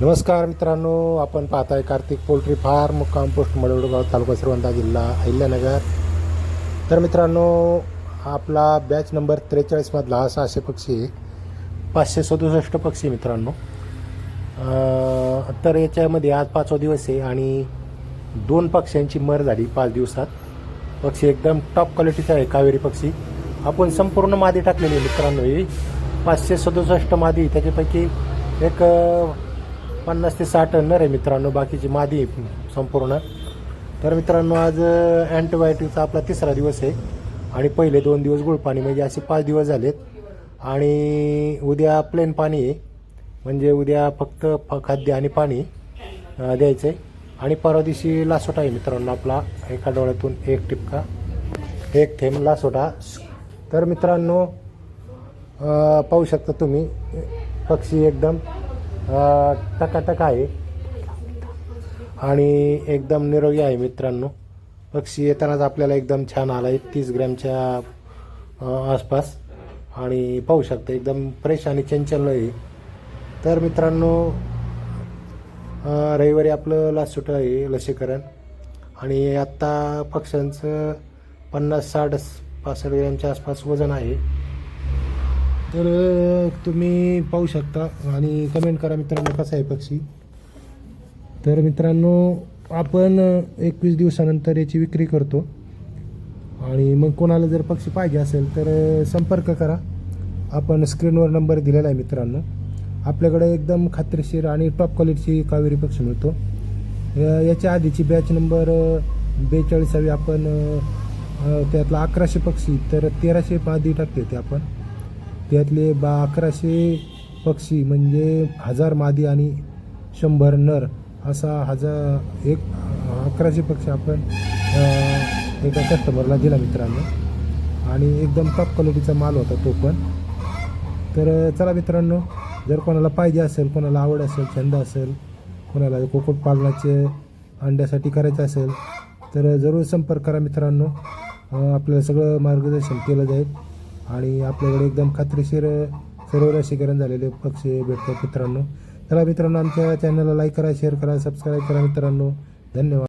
नमस्कार मित्रांनो आपण पाहताय कार्तिक पोल्ट्री फार्म मुक्काम पोस्ट मडवडगाव तालुका श्रीवंता जिल्हा अहिल्यानगर. तर मित्रांनो आपला बॅच नंबर त्रेचाळीसमधला हा सहाशे पक्षी आहे. पाचशे सदुसष्ट पक्षी मित्रांनो. तर याच्यामध्ये आज पाचवा दिवस आहे आणि दोन पक्ष्यांची मर झाली पाच दिवसात. पक्षी एकदम टॉप क्वालिटीचा आहे कावेरी पक्षी. आपण संपूर्ण मादी टाकलेली आहे मित्रांनो ही. पाचशे सदुसष्ट मादी त्याच्यापैकी एक पन्नास ते साठ नर आहे मित्रांनो बाकीची मादी आहे संपूर्ण. तर मित्रांनो आज अँटीबायोटिकचा आपला तिसरा दिवस आहे. आणि पहिले दोन दिवस गुळपाणी म्हणजे असे पाच दिवस झालेत. आणि उद्या प्लेन पाणी आहे. म्हणजे उद्या फक्त फ- खाद्य आणि पाणी द्यायचं आहे आणि परवा दिवशी लासोटा आहे मित्रांनो आपला. एका डोळ्यातून एक टिपका एक थेंब लासोटा तर मित्रांनो पाहू शकता तुम्ही पक्षी एकदम टकाटक आहे. आणि एकदम निरोगी आहे मित्रांनो. पक्षी येतानाच आपल्याला एकदम छान आला. आहे तीस ग्रॅमच्या आसपास. आणि पाहू शकता एकदम फ्रेश आणि चंचल आहे. तर मित्रांनो रविवारी आपलं लस सुट आहे लसीकरण. आणि आत्ता पक्ष्यांचं पन्नास साठ पासष्ट ग्रॅमच्या आसपास वजन आहे. तर तुम्ही पाहू शकता आणि कमेंट करा मित्रांनो कसा आहे पक्षी. तर मित्रांनो आपण एकवीस दिवसानंतर याची विक्री करतो. आणि मग कोणाला जर पक्षी पाहिजे असेल तर संपर्क करा. आपण स्क्रीनवर नंबर दिलेला आहे मित्रांनो. आपल्याकडे एकदम खात्रीशीर आणि टॉप क्वालिटीची कावेरी पक्षी मिळतो. याच्या आधीची बॅच नंबर बेचाळीसावी आपण त्यातला अकराशे पक्षी तर तेराशे आधी टाकते ते आपण. त्यातले बा अकराशे पक्षी म्हणजे हजार मादी आणि शंभर नर असा हजार एक अकराशे पक्षी आपण एका कस्टमरला दिला मित्रांनो. आणि एकदम टॉप क्वालिटीचा माल होता तो पण. तर चला मित्रांनो जर कोणाला पाहिजे असेल कोणाला आवड असेल छंद असेल कोणाला कुक्कुटपालनाचे अंड्यासाठी करायचं असेल तर जरूर संपर्क करा मित्रांनो. आपल्याला सगळं मार्गदर्शन केलं जाईल. आणि आपल्याकडे एकदम खात्रीशीर सर्व लसीकरण झालेले पक्षी भेटतात मित्रांनो. चला मित्रांनो आमच्या चॅनलला लाईक करा शेअर करा सबस्क्राईब करा मित्रांनो. धन्यवाद.